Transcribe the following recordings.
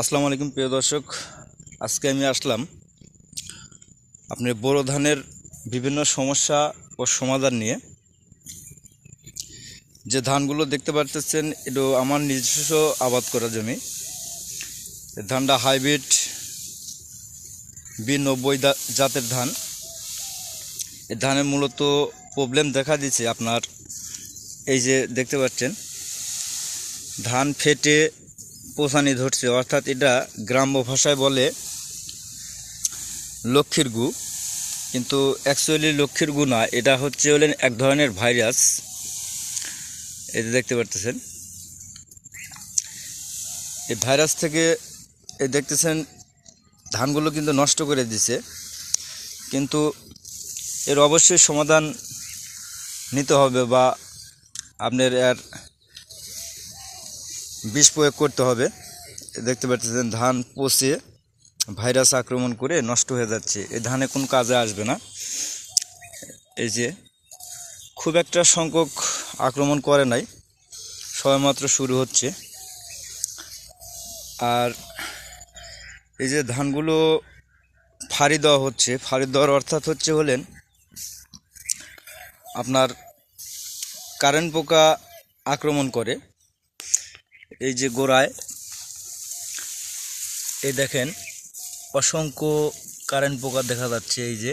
আসসালামু আলাইকুম, প্রিয় দর্শক। আজকে আমি আসলাম আপনি বোরো ধানের বিভিন্ন সমস্যা ও সমাধান নিয়ে। যে ধানগুলো দেখতে পাচ্ছেন এটা আমার নিজস্ব আবাদ করা জমি। ধানটা হাইব্রিড বি নব্বই জাতের ধান। এই ধানের মূলত প্রবলেম দেখা দিচ্ছে আপনার, এই যে দেখতে পাচ্ছেন, ধান ফেটে পোষানি ধরছে, অর্থাৎ এটা গ্রাম্য ভাষায় বলে লক্ষ্মীর গু। কিন্তু অ্যাকচুয়ালি লক্ষ্মীর গু না, এটা হচ্ছে হলেন এক ধরনের ভাইরাস যে দেখতে পারতেছেন। এই ভাইরাস থেকে এই দেখতেছেন, ধানগুলো কিন্তু নষ্ট করে দিছে। কিন্তু এর অবশ্যই সমাধান নিতে হবে বা আপনার এর বিষ প্রয়োগ করতে হবে। দেখতে পাচ্ছেন, ধান পচে ভাইরাস আক্রমণ করে নষ্ট হয়ে যাচ্ছে। এই ধানে কোনো কাজে আসবে না। এই যে, খুব একটা সংখ্যক আক্রমণ করে নাই। সবেমাত্র শুরু হচ্ছে। আর এই যে ধানগুলো ফাড়ি দেওয়া হচ্ছে, ফাড়ি দেওয়ার অর্থাৎ হচ্ছে হলেন আপনার কারেন্ট পোকা আক্রমণ করে। এই যে গোড়ায়, এই দেখেন, অসংখ্য কারেন্ট পোকা দেখা যাচ্ছে এই যে।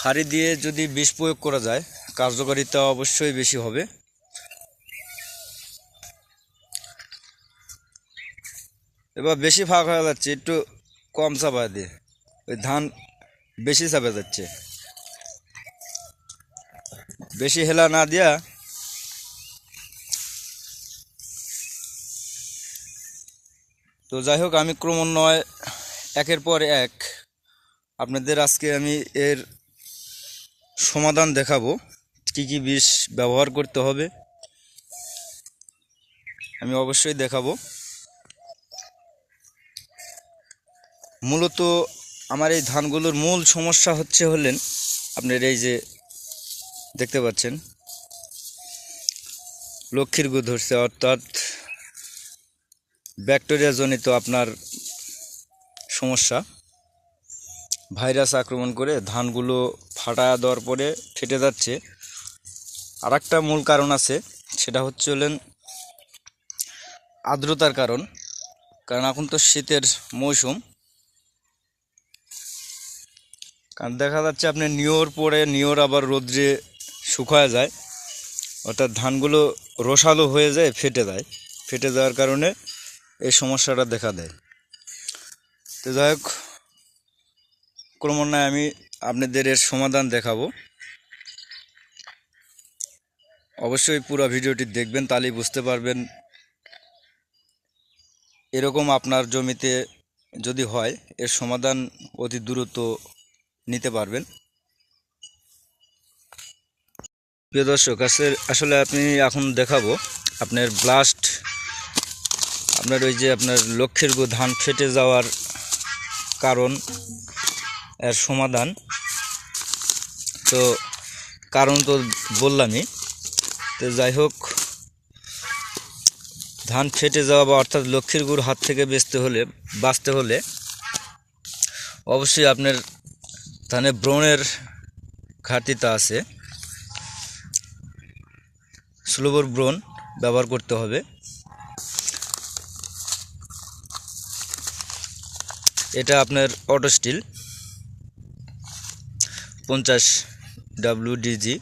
ফাড়ি দিয়ে যদি বিষ প্রয়োগ করা যায়, কার্যকারিতা অবশ্যই বেশি হবে। এবার বেশি ফাঁক হয়ে যাচ্ছে, একটু কম চাপা দিয়ে, ওই ধান বেশি চাপা যাচ্ছে। বেশি হেলা না দিয়া তো যাই হোক আমি ক্রমান্বয়ে একের পর এক আপনাদের আজকে আমি এর সমাধান দেখাবো, কি কি বিষ ব্যবহার করতে হবে। আমি অবশ্যই দেখাবো। মূলত আমার এই ধানগুলোর মূল সমস্যা হচ্ছে হলেন আপনার এই যে দেখতে পাচ্ছেন। লক্ষ্মীর গু ধরছে, অর্থাৎ ব্যাকটেরিয়া জনিত আপনার সমস্যা। ভাইরাস আক্রমণ করে ধানগুলো ফাটা দেওয়ার পরে ফেটে যাচ্ছে। আর একটা মূল কারণ আছে, সেটা হচ্ছে হলেন আর্দ্রতার কারণ। কারণ এখন তো শীতের মৌসুম। কারণ দেখা যাচ্ছে আপনি নিয়র পরে নিয়র আবার রোদ্রে শুকায় যায়। অর্থাৎ ধানগুলো রসালো হয়ে যায়, ফেটে যায়। ফেটে যাওয়ার কারণে এই সমস্যাটা দেখা দেয়। তো যাই হোক, ক্রমান্বয়ে আমি আপনাদের এর সমাধান দেখাবো। অবশ্যই পুরো ভিডিওটি দেখবেন, তাহলেই বুঝতে পারবেন এরকম আপনার জমিতে যদি হয়, এর সমাধান অতি দ্রুত নিতে পারবেন। প্রিয় দর্শক আসলে আপনি এখন দেখাবো আপনার ব্লাস্ট আপনার ওই যে আপনার লক্ষ্যের গো ধান ফেটে যাওয়ার কারণ, এর সমাধান। তো কারণ তো বললামই। তো যাই হোক, ধান ফেটে যাওয়া বা অর্থাৎ লক্ষ্মীর গুড় হাত থেকে বেচতে হলে, বাঁচতে হলে অবশ্যই আপনার ধানে ব্রণের ঘাটতিটা আছে। স্লোবর ব্রণ ব্যবহার করতে হবে। এটা আপনার অটো স্টিল পঞ্চাশ ডাব্লিউ ডিজি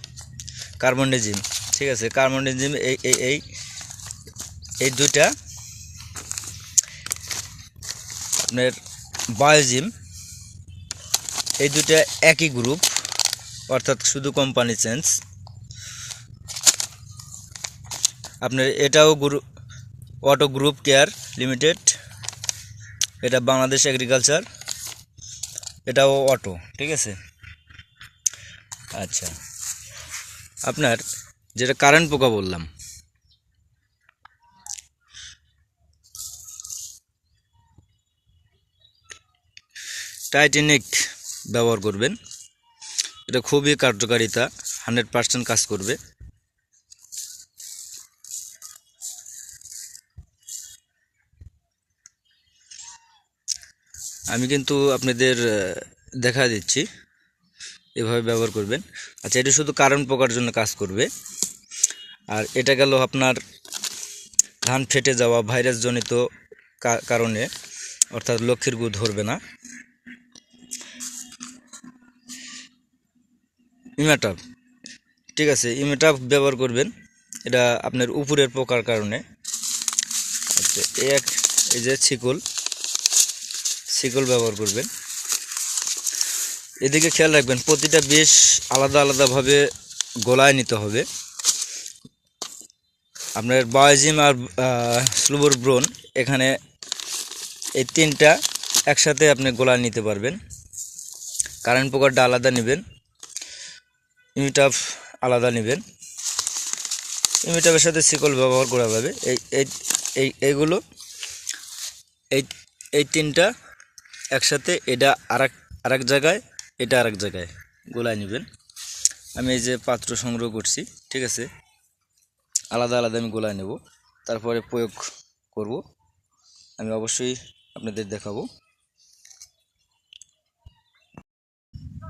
কার্বনডিজিম ঠিক আছে? কার্বনডিজিম এই এই এই দুইটা আপনার বায়োজিম এই দুটা একই গ্রুপ অর্থাৎ শুধু কোম্পানি চেঞ্জ আপনার এটাও group auto group care limited. এটা বাংলাদেশ এগ্রিকালচার, এটাও অটো, ঠিক আছে? আচ্ছা। আপনার যেটা কারেন্ট পোকা বললাম। টাইটেনিক ব্যবহার করবেন। এটা খুবই কার্যকারিতা হান্ড্রেড পার্সেন্ট কাজ করবে। আমি কিন্তু আপনাদের দেখা দিচ্ছি। এভাবে ব্যবহার করবেন। আচ্ছা এটা শুধু কারণ পোকার জন্য কাজ করবে। আর এটা গেল আপনার ধান ফেটে যাওয়া ভাইরাসজনিত কারণে, অর্থাৎ লক্ষ্মীর গু ধরবে না। ইমেটাপ, ঠিক আছে, ইমেটাপ ব্যবহার করবেন। এটা আপনার উপরের পোকার কারণে। আচ্ছা এক, এই যে ছিকল। শিকল ব্যবহার করবেন। এদিকে খেয়াল রাখবেন, প্রতিটা বেশ আলাদা আলাদাভাবে গোলায় নিতে হবে। আপনার বায়োজিম আর স্লুবর ব্রোন এখানে এই তিনটা একসাথে আপনি গোলা নিতে পারবেন। কারেন্ট পোকারটা আলাদা নেবেন, ইমিটাফ আলাদা নেবেন। ইমিটাফের সাথে শিকল ব্যবহার করা যাবে। এই, এইগুলো, এই এই তিনটা একসাথে এটা আরেক আরেক জায়গায়, এটা আরেক জায়গায় গোলায় নেবেন। আমি এই যে পাত্র সংগ্রহ করছি, ঠিক আছে? আলাদা আলাদা আমি গোলায় নেব। তারপরে প্রয়োগ করব। আমি অবশ্যই আপনাদের দেখাবো।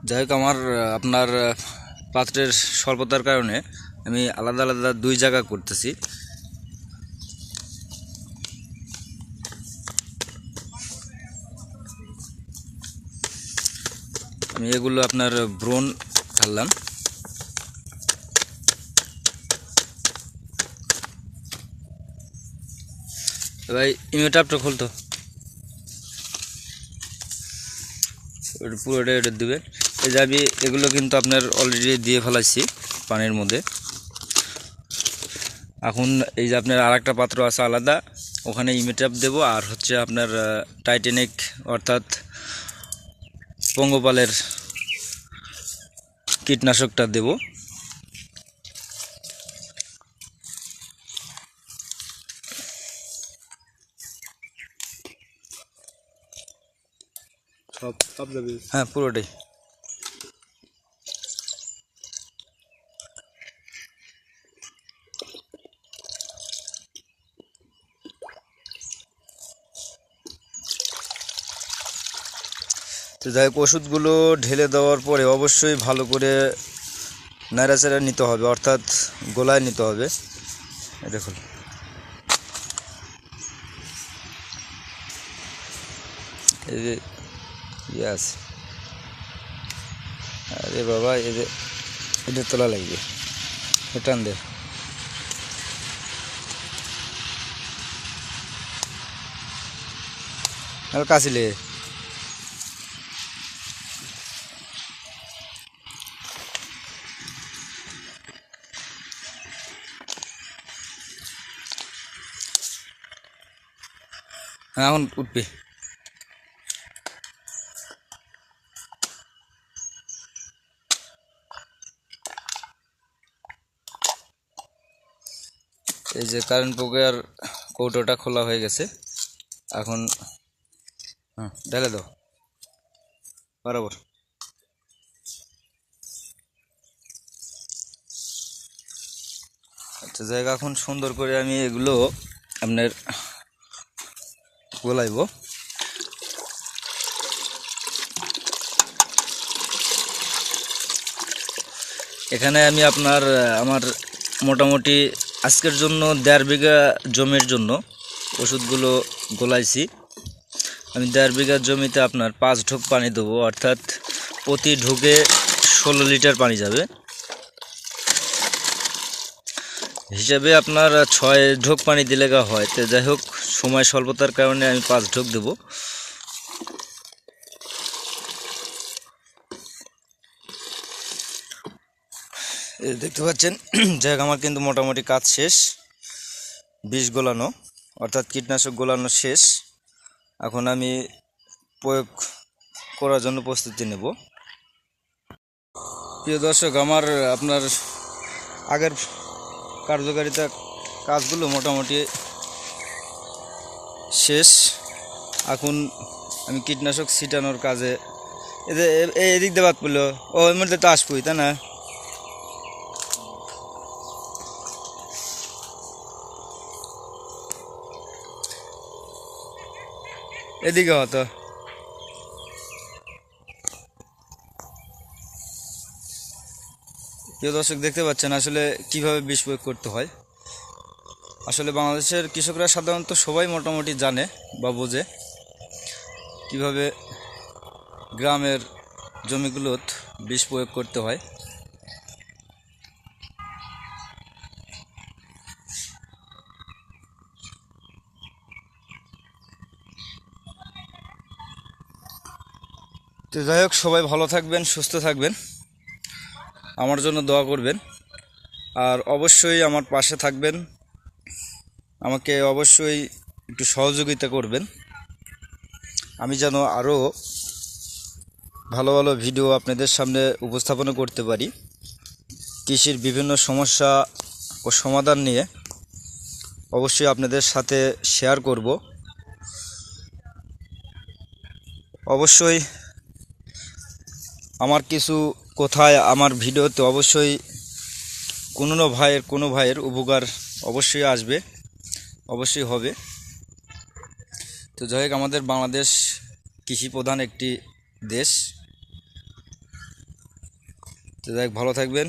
যাই হোক, আমার, আপনার পাত্রের স্বল্পতার কারণে আমি আলাদা আলাদা দুই জায়গা করতেছি। আমি এগুলো আপনার ব্রণ ঢাললাম ভাই ইমেটাপটা খুলতো? ওটা পুরোটা এটা দেবেন। এই যে আমি এগুলো কিন্তু আপনার অলরেডি দিয়ে ফেলাইছি পানির মধ্যে। এখন এই যে আপনার আর একটা পাত্র আছে আলাদা, ওখানে ইমেটাপ দেবো। আর হচ্ছে আপনার টাইটেনিক অর্থাৎ পঙ্গপালের কীটনাশকটা দেব। সব সব যাবে হ্যাঁ পুরোটাই। তো যাই হোক, ওষুধগুলো ঢেলে দেওয়ার পরে অবশ্যই ভালো করে নাড়াচাড়া নিতে হবে, অর্থাৎ গোলায় নিতে হবে। দেখুন। এই যে ইয়ে আছে। আরে বাবা এদের এদের তোলা লাগবে। টান দে। কাছিলে হ্যাঁ এখন উঠবে। এই যে কারেন্ট পোকার কৌটোটা খোলা হয়ে গেছে। এখন হ্যাঁ ঢেলে দাও। বরাবর। আচ্ছা জায়গা এখন সুন্দর করে আমি এগুলো আপনার গোলাইব। এখানে আমি আপনার আমার মোটামুটি আজকের জন্য দেড় বিঘা জমির জন্য ওষুধগুলো গোলাইছি। আমি দেড় বিঘা জমিতে আপনার পাঁচ ঢোক পানি দেবো, অর্থাৎ প্রতি ঢোকে ষোলো লিটার পানি যাবে। হিসাবে আপনার ছয় ঢোক পানি দিলে গা হয়। তো যাই হোক, সময় স্বল্পতার কারণে আমি পাঁচ ঢোক দেবো। দেখতে পাচ্ছেন, যাই হোক, আমার কিন্তু মোটামুটি কাজ শেষ। বিষ গোলানো, অর্থাৎ কীটনাশক গোলানো শেষ। এখন আমি প্রয়োগ করার জন্য প্রস্তুতি নেব। প্রিয় দর্শক, আমার, আপনার আগের কার্যকারিতা কাজগুলো মোটামুটি শেষ। এখন আমি কীটনাশক ছিটানোর কাজে এদিক দিয়ে বাদ পড়ল। ও, এর মধ্যে তো আসবই, তাই না? এদিকে হতো প্রিয় দর্শক, দেখতে পাচ্ছেন আসলে কীভাবে বিষ প্রয়োগ করতে হয়। আসলে বাংলাদেশের কৃষকরা সাধারণত সবাই মোটামুটি জানে বা বোঝে কীভাবে গ্রামের জমিগুলোত বিষ প্রয়োগ করতে হয়। তো যাই হোক, সবাই ভালো থাকবেন, সুস্থ থাকবেন। আমার জন্য দোয়া করবেন। আর অবশ্যই আমার পাশে থাকবেন। আমাকে অবশ্যই একটু সহযোগিতা করবেন। আমি যেন আরও ভালো ভালো ভিডিও আপনাদের সামনে উপস্থাপনা করতে পারি। কৃষির বিভিন্ন সমস্যা ও সমাধান নিয়ে অবশ্যই আপনাদের সাথে শেয়ার করব। অবশ্যই আমার কিছু কোথায় আমার ভিডিওতে অবশ্যই কোনো না ভাইয়ের, কোনো ভাইয়ের উপকার অবশ্যই আসবে, অবশ্যই হবে। তো যাই হোক, আমাদের বাংলাদেশ কৃষি প্রধান একটি দেশ। তো যাই ভালো থাকবেন।